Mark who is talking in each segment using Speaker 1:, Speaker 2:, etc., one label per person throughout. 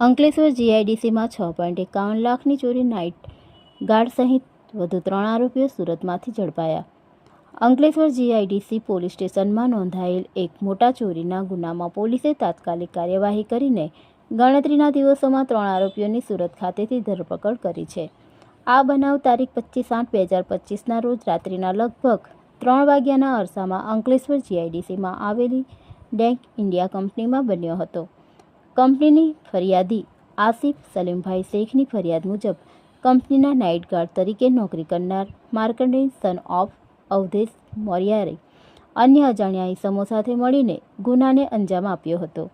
Speaker 1: અંકલેશ્વર જીઆઈડીસીમાં છ પોઈન્ટ એકાવન લાખની ચોરી, નાઇટ ગાર્ડ સહિત વધુ ત્રણ આરોપીઓ સુરતમાંથી ઝડપાયા. અંકલેશ્વર જીઆઈડીસી પોલીસ સ્ટેશનમાં નોંધાયેલ એક મોટા ચોરીના ગુનામાં પોલીસે તાત્કાલિક કાર્યવાહી કરીને ગણતરીના દિવસોમાં ત્રણ આરોપીઓની સુરત ખાતેથી ધરપકડ કરી છે. આ બનાવ તારીખ પચીસ આઠ બે હજાર પચીસના રોજ રાત્રિના લગભગ ત્રણ વાગ્યાના અરસામાં અંકલેશ્વર જીઆઈડીસીમાં આવેલી ડેંક ઇન્ડિયા કંપનીમાં બન્યો હતો. કંપનીની ફરિયાદી આસિફ સલીમભાઈ શેખની ફરિયાદ મુજબ કંપનીના નાઇટ ગાર્ડ તરીકે નોકરી કરનાર માર્કંડેય સન ઓફ અવધેશ મોરિયારે અન્ય અજાણ્યા ઇસમો સાથે મળીને ગુનાને અંજામ આપ્યો હતો.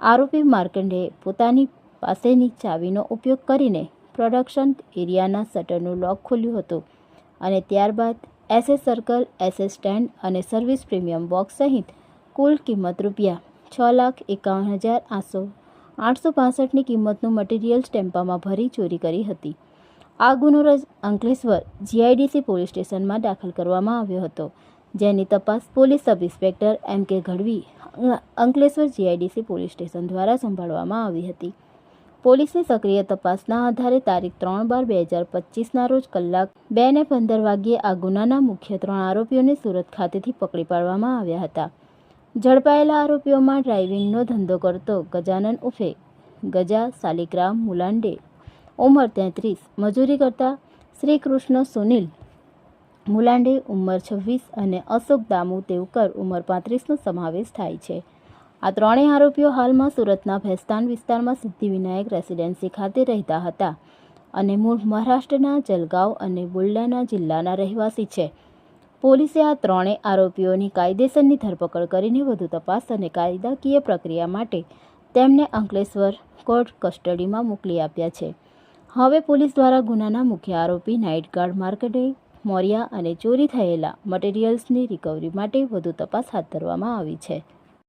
Speaker 1: આરોપી માર્કંડેએ પોતાની પાસેની ચાવીનો ઉપયોગ કરીને પ્રોડક્શન એરિયાના શટરનું લોક ખોલ્યું હતું અને ત્યારબાદ એસએસ સર્કલ એસએસ સ્ટેન્ડ અને સર્વિસ પ્રીમિયમ બોક્સ સહિત કુલ કિંમત રૂપિયા છ લાખ એકાવન હજાર આઠસો. આઠસો પાસઠની કિંમતનું મટીરિયલ સ્ટેમ્પામાં ભરી ચોરી કરી હતી. આ ગુનો અંકલેશ્વર જીઆઈડીસી પોલીસ સ્ટેશનમાં દાખલ કરવામાં આવ્યો હતો. જેની તપાસ police sub inspector M K Gadhvi Ankleshwar GIDC police station દ્વારા સંભાળવામાં આવી હતી. પોલીસની સક્રિય તપાસના આધારે તારીખ ત્રણ બાર બે હજાર પચીસના રોજ કલાક બે ને પંદર વાગ્યે આ ગુનાના મુખ્ય ત્રણ આરોપીઓને સુરત ખાતેથી પકડી પાડવામાં આવ્યા હતા. ઝડપાયેલા આરોપીઓમાં ડ્રાઇવિંગનો ધંધો કરતો ગજાનન ઉફે, ગજા સાલિગ્રામ મુલાંડે, ઉંમર તેત્રીસ, મજૂરી કરતા શ્રી કૃષ્ણ સુનિલ મુલાંડે ઉંમર છવ્વીસ અને અશોક દામુ તેવકર ઉંમર પાંત્રીસનો સમાવેશ થાય છે. આ ત્રણેય આરોપીઓ હાલમાં સુરતના ભેસ્તાન વિસ્તારમાં સિદ્ધિવિનાયક રેસિડેન્સી ખાતે રહેતા હતા અને મૂળ મહારાષ્ટ્રના જલગાંવ અને બુલડાના જિલ્લાના રહેવાસી છે. પોલીસે આ ત્રણેય આરોપીઓની કાયદેસરની ધરપકડ કરીને વધુ તપાસ અને કાયદાકીય પ્રક્રિયા માટે તેમને અંકલેશ્વર કોર્ટ કસ્ટડીમાં મોકલી આપ્યા છે. હવે પોલીસ દ્વારા ગુનાના મુખ્ય આરોપી નાઇટ ગાર્ડ માર્કેટે મોરિયા અને ચોરી થયેલા મટીરિયલ્સની રિકવરી માટે વધુ તપાસ હાથ ધરવામાં આવી છે.